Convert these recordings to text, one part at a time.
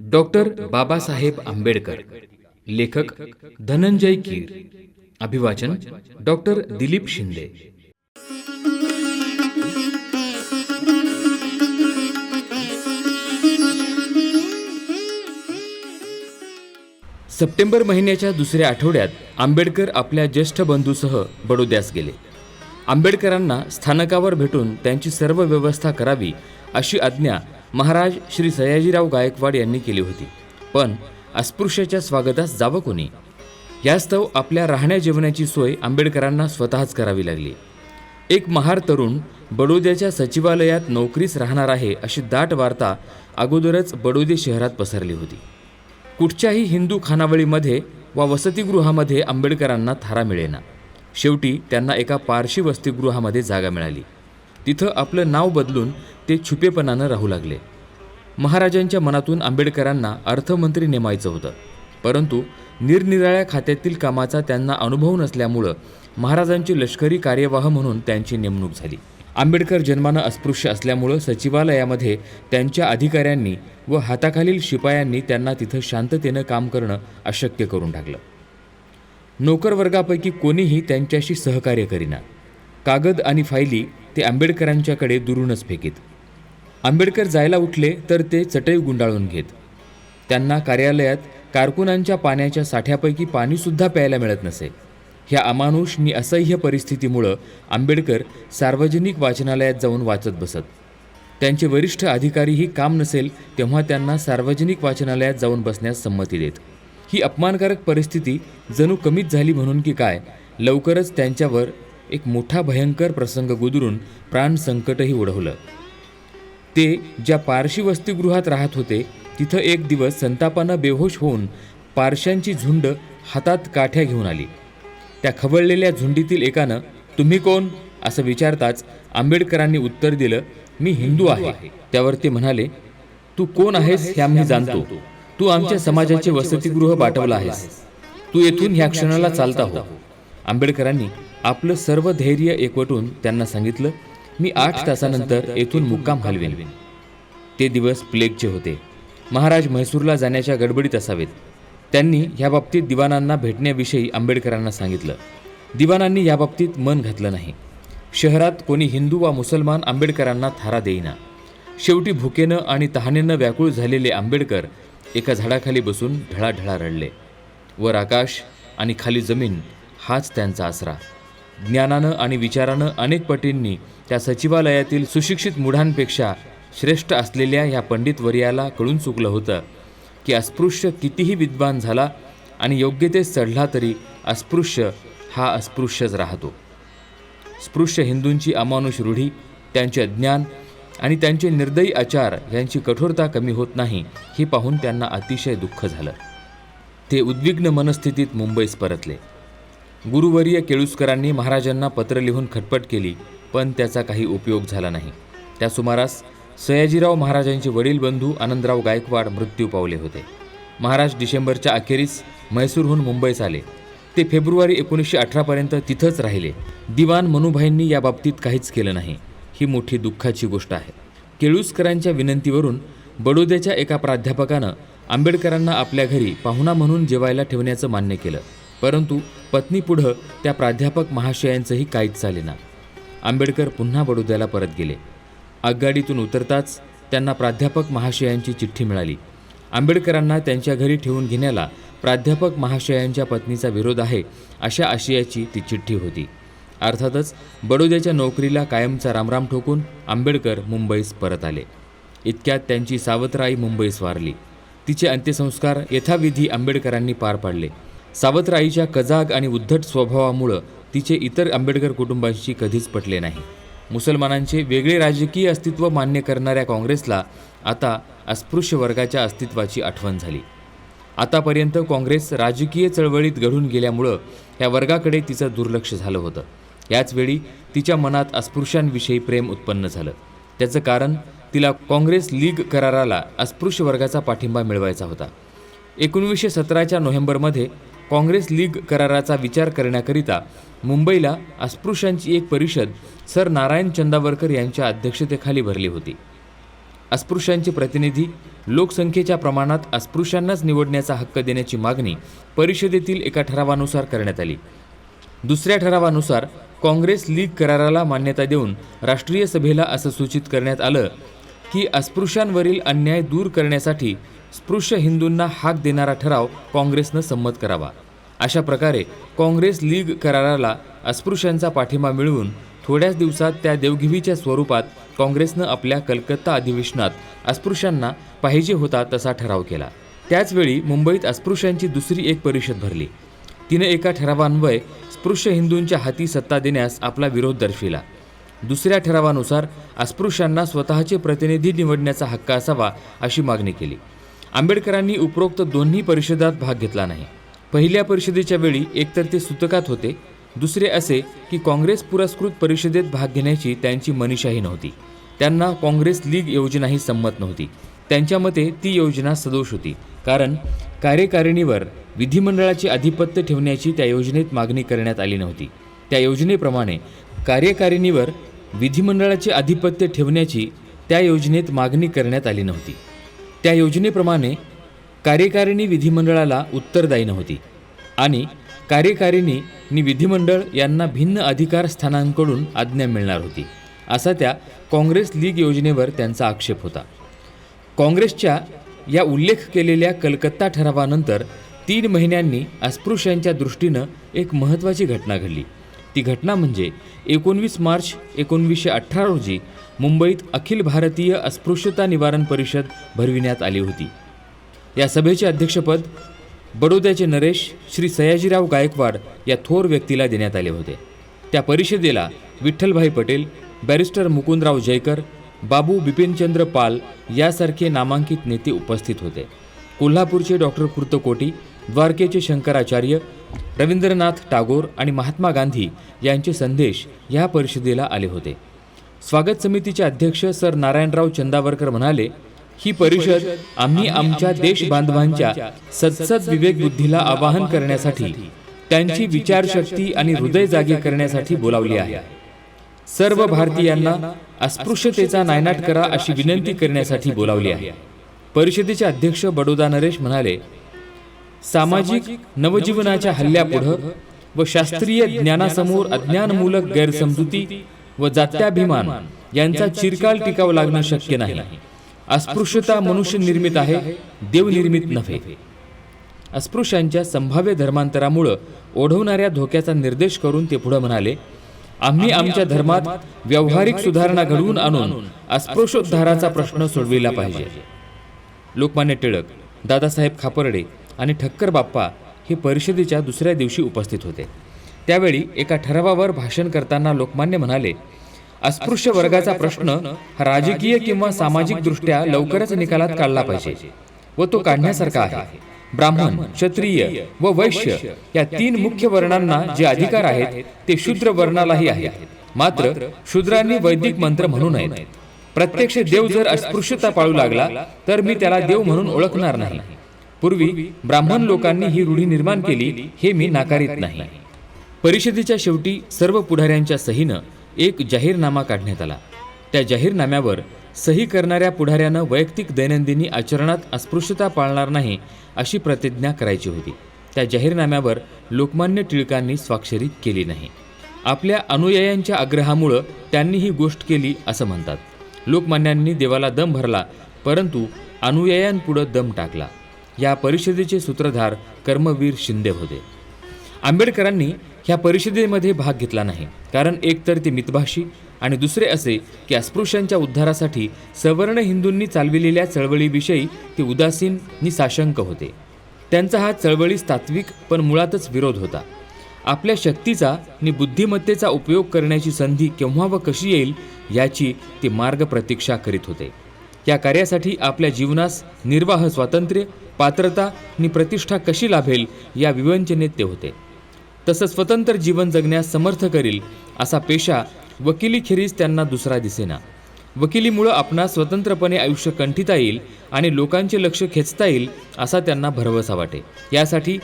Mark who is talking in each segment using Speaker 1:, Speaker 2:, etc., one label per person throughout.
Speaker 1: Doctor Babasaheb Ambedkar लेखक धनंजय कीर अभिवाचन doctor Dilip Shinde. September महिन्याच्या दुसऱ्या आठवड्यात आंबेडकर आपल्या ज्येष्ठ बंधूसह बडोद्यास गेले. आंबेडकरांना स्थानकावर भेटून त्यांची सर्व व्यवस्था करावी अशी आज्ञा महाराज श्री सयाजीराव गायकवाड यांनी केली होती. पण अस्पृश्याच्या स्वागतास जावं कोणी? यास्तव आपल्या राहण्या जेवणाची सोय आंबेडकरांना स्वतःच करावी लागली. एक महार तरुण बडोद्याच्या सचिवालयात नोकरीस राहणार आहे अशी दाट वार्ता अगोदरच बडोदे शहरात पसरली होती. कुठच्याही हिंदू खानावळीमध्ये वा वसतिगृहामध्ये आंबेडकरांना थारा मिळेना. शेवटी त्यांना एका पारशी वसतिगृहामध्ये जागा मिळाली. तिथं आपलं नाव बदलून ते छुपेपणानं राहू लागले. महाराजांच्या मनातून आंबेडकरांना अर्थमंत्री नेमायचं होतं. परंतु निरनिराळ्या खात्यातील कामाचा त्यांना अनुभव नसल्यामुळं महाराजांची लष्करी कार्यवाह म्हणून त्यांची नेमणूक झाली. आंबेडकर जन्मानं अस्पृश्य असल्यामुळं सचिवालयामध्ये त्यांच्या अधिकाऱ्यांनी व हाताखालील शिपायांनी त्यांना तिथं शांततेनं काम करणं अशक्य करून टाकलं. नोकरवर्गापैकी कोणीही त्यांच्याशी सहकार्य करीना. कागद आणि फायली ते आंबेडकरांच्याकडे दुरूनच फेकीत. आंबेडकर जायला उठले तर ते चटई गुंडाळून घेत. त्यांना कार्यालयात कारकुनांच्या पाण्याच्या साठ्यापैकी पाणीसुद्धा प्यायला मिळत नसे. ह्या अमानुष नि असह्य परिस्थितीमुळं आंबेडकर सार्वजनिक वाचनालयात जाऊन वाचत बसत. त्यांचे वरिष्ठ अधिकारीही काम नसेल तेव्हा त्यांना सार्वजनिक वाचनालयात जाऊन बसण्यास संमती देत. ही अपमानकारक परिस्थिती जणू कमीच झाली म्हणून की काय लवकरच त्यांच्यावर एक मोठा भयंकर प्रसंग गुदरून प्राणसंकटही ओढवलं ते ज्या पारशी वसतिगृहात राहत होते तिथं एक दिवस संतापानं बेहोश होऊन पारशांची झुंड हातात काठ्या घेऊन आली. त्या खवळलेल्या झुंडीतील एकानं तुम्ही कोण? असं विचारताच आंबेडकरांनी उत्तर दिलं मी हिंदू आहे. त्यावर ते म्हणाले तू कोण आहेस हे आम्ही जाणतो. तू आमच्या समाजाचे वसतिगृह पाठवलं आहेस. तू येथून ह्या क्षणाला चालता हो. आंबेडकरांनी आपलं सर्व धैर्य एकवटून त्यांना सांगितलं मी आठ तासानंतर येथून मुक्काम हलवेन ते दिवस प्लेगचे होते. महाराज म्हैसूरला जाण्याच्या गडबडीत असावेत. त्यांनी ह्या बाबतीत दिवानांना भेटण्याविषयी आंबेडकरांना सांगितलं. दिवानांनी या बाबतीत मन घातलं नाही. शहरात कोणी हिंदू वा मुसलमान आंबेडकरांना थारा देईना. शेवटी भुकेनं आणि तहानेनं व्याकुळ झालेले आंबेडकर एका झाडाखाली बसून ढळाढळा रडले. वर आकाश आणि खाली जमीन हाच त्यांचा आसरा. ज्ञानानं आणि विचारानं अनेक पटींनी त्या सचिवालयातील सुशिक्षित मुढांपेक्षा श्रेष्ठ असलेल्या ह्या पंडित वर्याला कळून चुकलं होतं की अस्पृश्य कितीही विद्वान झाला आणि योग्य ते चढला तरी अस्पृश्य हा अस्पृश्यच राहतो. स्पृश्य हिंदूंची अमानुष रूढी त्यांचे ज्ञान आणि त्यांचे निर्दयी आचार यांची कठोरता कमी होत नाही हे पाहून त्यांना अतिशय दुःख झालं. ते उद्विग्न मनस्थितीत मुंबईस परतले. गुरुवर्य केळुसकरांनी महाराजांना पत्र लिहून खटपट केली पण त्याचा काही उपयोग झाला नाही. त्या सुमारास सयाजीराव महाराजांचे वडील बंधू आनंदराव गायकवाड मृत्यू पावले होते. महाराज डिसेंबरच्या अखेरीस म्हैसूरहून मुंबईस आले. ते फेब्रुवारी एकोणीसशे अठरापर्यंत तिथंच राहिले. दिवाण मनुभाईंनी याबाबतीत काहीच केलं नाही. ही मोठी दुःखाची गोष्ट आहे. केळुसकरांच्या विनंतीवरून बडोद्याच्या एका प्राध्यापकानं आंबेडकरांना आपल्या घरी पाहुणा म्हणून जेवायला ठेवण्याचं मान्य केलं. परंतु पत्नीपुढं त्या प्राध्यापक महाशयांचंही काहीच चालेना आंबेडकर पुन्हा बडोद्याला परत गेले. आगगाडीतून उतरताच त्यांना प्राध्यापक महाशयांची चिठ्ठी मिळाली. आंबेडकरांना त्यांच्या घरी ठेवून घेण्याला प्राध्यापक महाशयांच्या पत्नीचा विरोध आहे अशा आशयाची ती चिठ्ठी होती. अर्थातच बडोद्याच्या नोकरीला कायमचा रामराम ठोकून आंबेडकर मुंबईस परत आले. इतक्यात त्यांची सावत्राई मुंबईस वारली. तिचे अंत्यसंस्कार यथाविधी आंबेडकरांनी पार पाडले. सावत्राईच्या कजाग आणि उद्धट स्वभावामुळं तिचे इतर आंबेडकर कुटुंबांशी कधीच पटले नाही. मुसलमानांचे वेगळे राजकीय अस्तित्व मान्य करणाऱ्या काँग्रेसला आता अस्पृश्य वर्गाच्या अस्तित्वाची आठवण झाली. आतापर्यंत काँग्रेस राजकीय चळवळीत घडून गेल्यामुळं या वर्गाकडे तिचं दुर्लक्ष झालं होतं. याचवेळी तिच्या मनात अस्पृश्यांविषयी प्रेम उत्पन्न झालं. त्याचं कारण तिला काँग्रेस लीग कराराला अस्पृश्य वर्गाचा पाठिंबा मिळवायचा होता. एकोणीसशे सतराच्या नोव्हेंबरमध्ये काँग्रेस लीग कराराचा विचार करण्याकरिता मुंबईला अस्पृश्यांची एक परिषद सर नारायण चंदावरकर यांच्या अध्यक्षतेखाली भरली होती. अस्पृश्यांचे प्रतिनिधी लोकसंख्येच्या प्रमाणात अस्पृश्यांनाच निवडण्याचा हक्क देण्याची मागणी परिषदेतील एका ठरावानुसार करण्यात आली. दुसऱ्या ठरावानुसार काँग्रेस लीग कराराला मान्यता देऊन राष्ट्रीय सभेला असं सूचित करण्यात आलं की अस्पृश्यांवरील अन्याय दूर करण्यासाठी स्पृश्य हिंदूंना हाक देणारा ठराव काँग्रेसनं संमत करावा. अशा प्रकारे काँग्रेस लीग कराराला अस्पृश्यांचा पाठिंबा मिळवून थोड्याच दिवसात त्या देवघेवीच्या स्वरूपात काँग्रेसनं आपल्या कलकत्ता अधिवेशनात अस्पृश्यांना पाहिजे होता तसा ठराव केला. त्याचवेळी मुंबईत अस्पृश्यांची दुसरी एक परिषद भरली. तिने एका ठरावान्वये स्पृश्य हिंदूंच्या हाती सत्ता देण्यास आपला विरोध दर्शविला. दुसऱ्या ठरावानुसार अस्पृश्यांना स्वतःचे प्रतिनिधी निवडण्याचा हक्क असावा अशी मागणी केली. आंबेडकरांनी उपरोक्त दोन्ही परिषदात भाग घेतला नाही. पहिल्या परिषदेच्या वेळी एकतर ते सुतकात होते दुसरे असे की काँग्रेस पुरस्कृत परिषदेत भाग घेण्याची त्यांची मनीषाही नव्हती. त्यांना काँग्रेस लीग योजनाही संमत नव्हती. त्यांच्या मते ती योजना सदोष होती कारण कार्यकारिणीवर विधिमंडळाचे आधिपत्य ठेवण्याची त्या योजनेत मागणी करण्यात आली नव्हती. त्या योजनेप्रमाणे कार्यकारिणीवर विधिमंडळाचे आधिपत्य ठेवण्याची त्या योजनेत मागणी करण्यात आली नव्हती. त्या योजनेप्रमाणे कार्यकारिणी विधिमंडळाला उत्तरदायी नव्हती आणि कार्यकारिणी आणि विधिमंडळ यांना भिन्न अधिकार स्थानांकडून आज्ञा मिळणार होती असा त्या काँग्रेस लीग योजनेवर त्यांचा आक्षेप होता. काँग्रेसच्या या उल्लेख केलेल्या कलकत्ता ठरावानंतर तीन महिन्यांनी अस्पृश्यांच्या दृष्टीनं एक महत्त्वाची घटना घडली. ती घटना म्हणजे एकोणवीस मार्च एकोणवीसशे अठरा रोजी मुंबईत अखिल भारतीय अस्पृश्यता निवारण परिषद भरविण्यात आली होती. या सभेचे अध्यक्षपद बडोद्याचे नरेश श्री सयाजीराव गायकवाड या थोर व्यक्तीला देण्यात आले होते. त्या परिषदेला विठ्ठलभाई पटेल बॅरिस्टर मुकुंदराव जयकर बाबू बिपिनचंद्र पाल यासारखे नामांकित नेते उपस्थित होते. कोल्हापूरचे डॉक्टर कुर्तकोटी द्वारकेचे शंकराचार्य रवींद्रनाथ टागोर आणि महात्मा गांधी यांचे संदेश या परिषदेला आले होते. स्वागत समितीचे अध्यक्ष सर नारायणराव चंदावरकर म्हणाले ही परिषद आम्ही आमच्या देश बांधवांच्या सदसद विवेक बुद्धीला आवाहन करण्यासाठी त्यांची विचारशक्ती आणि हृदय जागे करण्यासाठी बोलावली आहे. सर्व भारतीयांना अस्पृश्यतेचा नायनाट करा अशी विनंती करण्यासाठी बोलावली आहे. परिषदेचे अध्यक्ष बडोदा नरेश म्हणाले सामाजिक नवजीवनाच्या हल्ल्यापुढं व शास्त्रीय ज्ञानासमोर अज्ञानमूलक गैरसमजुती व जात्याभिमान यांचा चिरकाल टिकाव लागणं शक्य नाही. अस्पृश्यता मनुष्य निर्मित आहे देवनिर्मित नव्हे. अस्पृश्यांच्या संभाव्य धर्मांतरामुळं ओढवणाऱ्या धोक्याचा निर्देश करून ते पुढे म्हणाले आम्ही आमच्या धर्मात व्यावहारिक सुधारणा घडवून आणून अस्पृश्योद्धाराचा प्रश्न सोडविला पाहिजे. लोकमान्य टिळक दादासाहेब खापर्डे आणि ठक्कर बाप्पा हे परिषदेच्या दुसऱ्या दिवशी उपस्थित होते. त्यावेळी एका ठरावावर भाषण करताना लोकमान्य म्हणाले अस्पृश्य वर्गाचा प्रश्न हा राजकीय किंवा सामाजिक दृष्ट्या लवकरच निकालात काढला पाहिजे व तो काढण्यासारखा आहे. ब्राह्मण क्षत्रिय व वैश्य या तीन मुख्य वर्णांना जे अधिकार आहेत ते शूद्र वर्णालाही आहेत. मात्र शूद्रांनी वैदिक मंत्र म्हणू नयेत. प्रत्यक्ष देव जर अस्पृश्यता पाळू लागला तर मी त्याला देव म्हणून ओळखणार नाही. पूर्वी ब्राह्मण लोकांनी ही रूढी निर्माण केली हे मी नाकारित नाही. परिषदेच्या शेवटी सर्व पुढाऱ्यांच्या सहीनं एक जाहीरनामा काढण्यात आला. त्या जाहीरनाम्यावर सही करणाऱ्या पुढाऱ्यानं वैयक्तिक दैनंदिनी आचरणात अस्पृश्यता पाळणार नाही अशी प्रतिज्ञा करायची होती. त्या जाहीरनाम्यावर लोकमान्य टिळकांनी स्वाक्षरी केली नाही. आपल्या अनुयायांच्या आग्रहामुळं त्यांनी ही गोष्ट केली असं म्हणतात. लोकमान्यांनी देवाला दम भरला परंतु अनुयायांपुढं दम टाकला. या परिषदेचे सूत्रधार कर्मवीर शिंदे होते. आंबेडकरांनी ह्या परिषदेमध्ये भाग घेतला नाही. कारण एकतर ते मितभाषी आणि दुसरे असे की अस्पृश्यांच्या उद्धारासाठी सवर्ण हिंदूंनी चालविलेल्या चळवळीविषयी ते उदासीन नि साशंक होते. त्यांचा हा चळवळीस तात्विक पण मुळातच विरोध होता. आपल्या शक्तीचा आणि बुद्धिमत्तेचा उपयोग करण्याची संधी केव्हा व कशी येईल याची ते मार्ग प्रतीक्षा करीत होते. या कार्यासाठी आपल्या जीवनास निर्वाह स्वातंत्र्य पात्रता आणि प्रतिष्ठा कशी लाभेल या विवंचनेत ते होते. तसं स्वतंत्र जीवन जगण्यास समर्थ करील असा पेशा वकिलीखेरीज त्यांना दुसरा दिसेना. वकिलीमुळं आपणा स्वतंत्रपणे आयुष्य कंठिता येईल आणि लोकांचे लक्ष खेचता येईल असा त्यांना भरवसा वाटे. यासाठी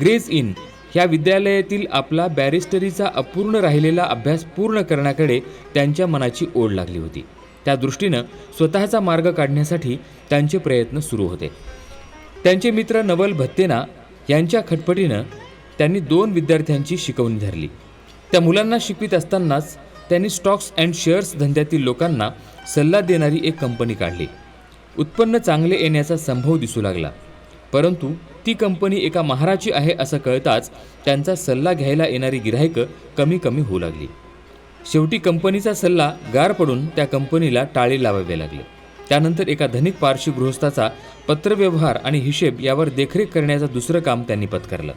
Speaker 1: ग्रेज इन ह्या विद्यालयातील आपला बॅरिस्टरीचा अपूर्ण राहिलेला अभ्यास पूर्ण करण्याकडे त्यांच्या मनाची ओढ लागली होती. त्या दृष्टीनं स्वतःचा मार्ग काढण्यासाठी त्यांचे प्रयत्न सुरू होते. त्यांचे मित्र नवल भत्तेना यांच्या खटपटीनं त्यांनी दोन विद्यार्थ्यांची शिकवणी धरली. त्या मुलांना शिकवित असतानाच त्यांनी स्टॉक्स अँड शेअर्स धंद्यातील लोकांना सल्ला देणारी एक कंपनी काढली. उत्पन्न चांगले येण्याचा संभव दिसू लागला. परंतु ती कंपनी एका महाराची आहे असं कळताच त्यांचा सल्ला घ्यायला येणारी गिराहिकं कमी कमी होऊ लागली. शेवटी कंपनीचा सल्ला गार पडून त्या कंपनीला टाळे लावावे लागले. त्यानंतर एका धनिक पारशी गृहस्थाचा पत्रव्यवहार आणि हिशेब यावर देखरेख करण्याचं दुसरं काम त्यांनी पत्करलं.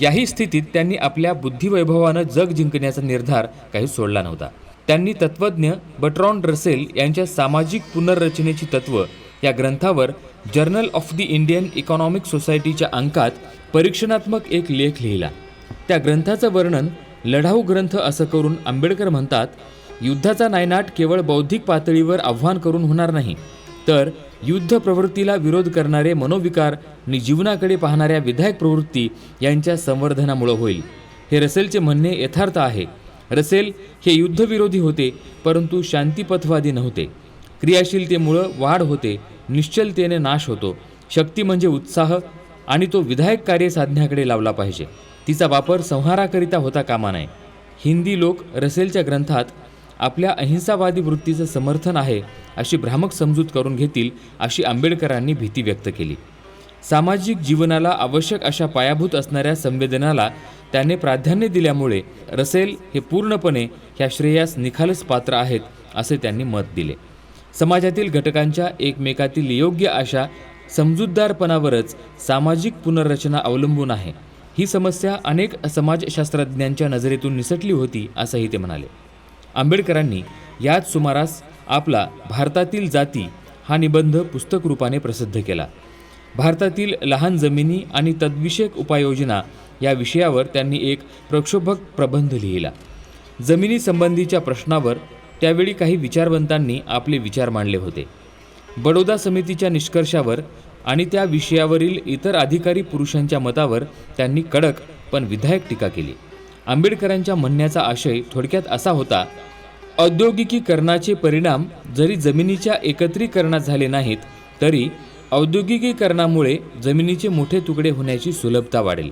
Speaker 1: याही स्थितीत त्यांनी आपल्या बुद्धिवैभवानं जग जिंकण्याचा निर्धार काही सोडला नव्हता. त्यांनी तत्त्वज्ञ बट्रॉन रसेल यांच्या सामाजिक पुनर्रचनेची तत्त्व या ग्रंथावर journal of the Indian economic सोसायटीच्या अंकात परीक्षणात्मक एक लेख लिहिला. त्या ग्रंथाचं वर्णन लढाऊ ग्रंथ असं करून आंबेडकर म्हणतात युद्धाचा नायनाट केवळ बौद्धिक पातळीवर आव्हान करून होणार नाही तर युद्ध प्रवृत्तीला विरोध करणारे मनोविकार आणि जीवनाकडे पाहणाऱ्या विधायक प्रवृत्ती यांच्या संवर्धनामुळं होईल. हे रसेलचे म्हणणे यथार्थ आहे. रसेल हे युद्धविरोधी होते परंतु शांतीपथवादी नव्हते. क्रियाशीलतेमुळं वाढ होते निश्चलतेने नाश होतो. शक्ती म्हणजे उत्साह आणि तो विधायक कार्य साधण्याकडे लावला पाहिजे. तिचा वापर संहाराकरिता होता कामा नये. हिंदी लोक रसेलच्या ग्रंथात आपल्या अहिंसावादी वृत्तीचं समर्थन आहे अशी भ्रामक समजूत करून घेतील अशी आंबेडकरांनी भीती व्यक्त केली. सामाजिक जीवनाला आवश्यक अशा पायाभूत असणाऱ्या संवेदनाला त्याने प्राधान्य दिल्यामुळे रसेल हे पूर्णपणे ह्या श्रेयास निखालस पात्र आहेत असे त्यांनी मत दिले. समाजातील घटकांच्या एकमेकातील योग्य अशा समजूतदारपणावरच सामाजिक पुनर्रचना अवलंबून आहे. ही समस्या अनेक समाजशास्त्रज्ञांच्या नजरेतून निसटली होती असंही ते म्हणाले. आंबेडकरांनी याच सुमारास आपला भारतातील जाती हा निबंध पुस्तक रूपाने प्रसिद्ध केला. भारतातील लहान जमिनी आणि तद्विषयक उपाययोजना या विषयावर त्यांनी एक प्रक्षोभक प्रबंध लिहिला. जमिनीसंबंधीच्या प्रश्नावर त्यावेळी काही विचारवंतांनी आपले विचार मांडले होते. बडोदा समितीच्या निष्कर्षावर आणि त्या विषयावरील इतर अधिकारी पुरुषांच्या मतावर त्यांनी कडक पण विधायक टीका केली. आंबेडकरांच्या म्हणण्याचा आशय थोडक्यात असा होता औद्योगिकीकरणाचे परिणाम जरी जमिनीच्या एकत्रीकरणात झाले नाहीत तरी औद्योगिकीकरणामुळे जमिनीचे मोठे तुकडे होण्याची सुलभता वाढेल.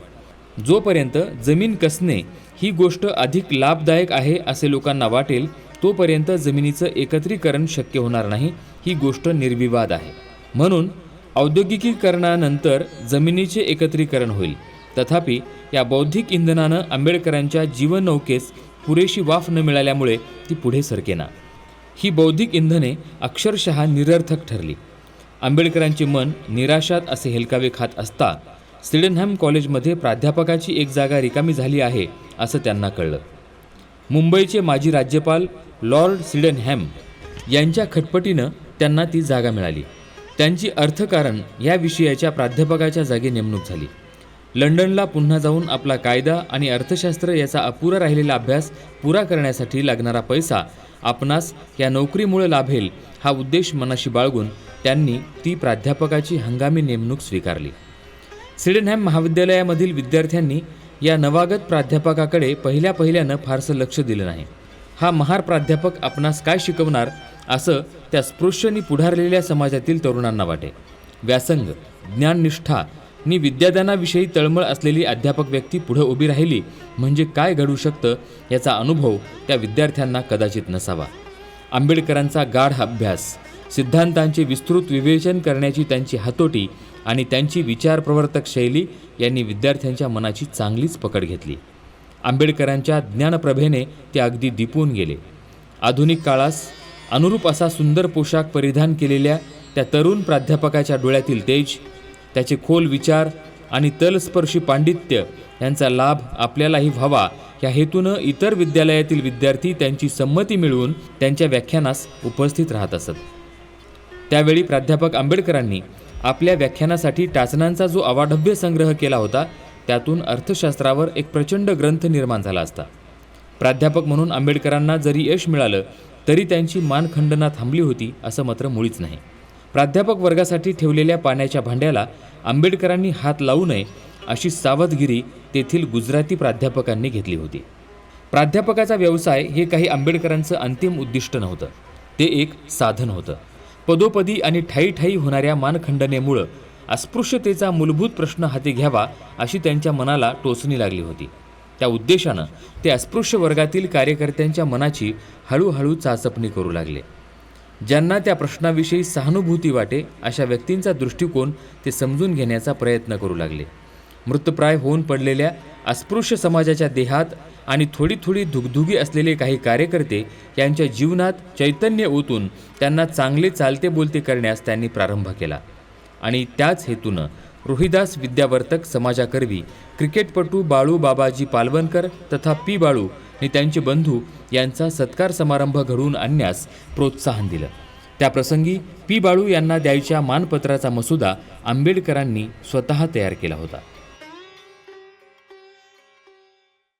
Speaker 1: जोपर्यंत जमीन कसणे ही गोष्ट अधिक लाभदायक आहे असे लोकांना वाटेल तोपर्यंत जमिनीचं एकत्रीकरण शक्य होणार नाही ही गोष्ट निर्विवाद आहे. म्हणून औद्योगिकीकरणानंतर जमिनीचे एकत्रीकरण होईल. तथापि या बौद्धिक इंधनानं आंबेडकरांच्या जीवननौकेस पुरेशी वाफ न मिळाल्यामुळे ती पुढे सरकेना. ही बौद्धिक इंधने अक्षरशः निरर्थक ठरली. आंबेडकरांचे मन निराशात असे हेलकावे खात असता सिडनहॅम कॉलेजमध्ये प्राध्यापकाची एक जागा रिकामी झाली आहे असं त्यांना कळलं. मुंबईचे माजी राज्यपाल लॉर्ड सिडनहॅम यांच्या खटपटीनं त्यांना ती जागा मिळाली. त्यांची अर्थकारण या विषयाच्या प्राध्यापकाच्या जागी नेमणूक झाली. लंडनला पुन्हा जाऊन आपला कायदा आणि अर्थशास्त्र याचा अपुरा राहिलेला अभ्यास पुरा करण्यासाठी लागणारा पैसा आपणास या नोकरीमुळे लाभेल हा उद्देश मनाशी बाळगून त्यांनी ती प्राध्यापकाची हंगामी नेमणूक स्वीकारली. सिडनहॅम महाविद्यालयामधील विद्यार्थ्यांनी या नवागत प्राध्यापकाकडे पहिल्या पहिल्यानं फारसं लक्ष दिलं नाही. हा महार प्राध्यापक आपणास काय शिकवणार असं त्या स्पृश्यनी पुढारलेल्या समाजातील तरुणांना वाटे. व्यासंग ज्ञाननिष्ठा नि विद्यादानाविषयी तळमळ असलेली अध्यापक व्यक्ती पुढे उभी राहिली म्हणजे काय घडू शकतं याचा अनुभव त्या विद्यार्थ्यांना कदाचित नसावा. आंबेडकरांचा गाढ अभ्यास सिद्धांतांचे विस्तृत विवेचन करण्याची त्यांची हातोटी आणि त्यांची विचारप्रवर्तक शैली यांनी विद्यार्थ्यांच्या मनाची चांगलीच पकड घेतली. आंबेडकरांच्या ज्ञानप्रभेने ते अगदी दिपून गेले. आधुनिक काळास अनुरूप असा सुंदर पोशाख परिधान केलेल्या त्या तरुण प्राध्यापकाच्या डोळ्यातील तेज त्याचे खोल विचार आणि तलस्पर्शी पांडित्य यांचा लाभ आपल्यालाही व्हावा. या हेतूनं इतर विद्यालयातील विद्यार्थी त्यांची संमती मिळवून त्यांच्या व्याख्यानास उपस्थित राहत असत. त्यावेळी प्राध्यापक आंबेडकरांनी आपल्या व्याख्यानासाठी टाचनांचा जो अवाढव्य संग्रह केला होता त्यातून अर्थशास्त्रावर एक प्रचंड ग्रंथ निर्माण झाला असता. प्राध्यापक म्हणून आंबेडकरांना जरी यश मिळालं तरी त्यांची मानखंडना थांबली होती असं मात्र मुळीच नाही. प्राध्यापक वर्गासाठी ठेवलेल्या पाण्याच्या भांड्याला आंबेडकरांनी हात लावू नये अशी सावधगिरी तेथील गुजराती प्राध्यापकांनी घेतली होती. प्राध्यापकाचा व्यवसाय हे काही आंबेडकरांचं अंतिम उद्दिष्ट नव्हतं. ते एक साधन होतं. पदोपदी आणि ठायी ठायी होणाऱ्या मानखंडनेमुळं अस्पृश्यतेचा मूलभूत प्रश्न हाती घ्यावा अशी त्यांच्या मनाला टोचणी लागली होती. त्या उद्देशानं ते अस्पृश्य वर्गातील कार्यकर्त्यांच्या मनाची हळूहळू चाचपणी करू लागले. ज्यांना त्या प्रश्नाविषयी सहानुभूती वाटे अशा व्यक्तींचा दृष्टिकोन ते समजून घेण्याचा प्रयत्न करू लागले. मृतप्राय होऊन पडलेल्या अस्पृश्य समाजाच्या देहात आणि थोडी थोडी धुगधुगी असलेले काही कार्यकर्ते यांच्या जीवनात चैतन्य ओतून त्यांना चांगले चालते बोलते करण्यास त्यांनी प्रारंभ केला. आणि त्याच हेतूनं रोहिदास विद्यावर्तक समाजाकरवी क्रिकेटपटू बाळू बाबाजी पालवणकर तथा पी बाळू आणि त्यांचे बंधू यांचा सत्कार समारंभ घडवून आणण्यास प्रोत्साहन दिलं. त्याप्रसंगी पी बाळू यांना द्यायच्या मानपत्राचा मसुदा आंबेडकरांनी स्वतः तयार केला होता.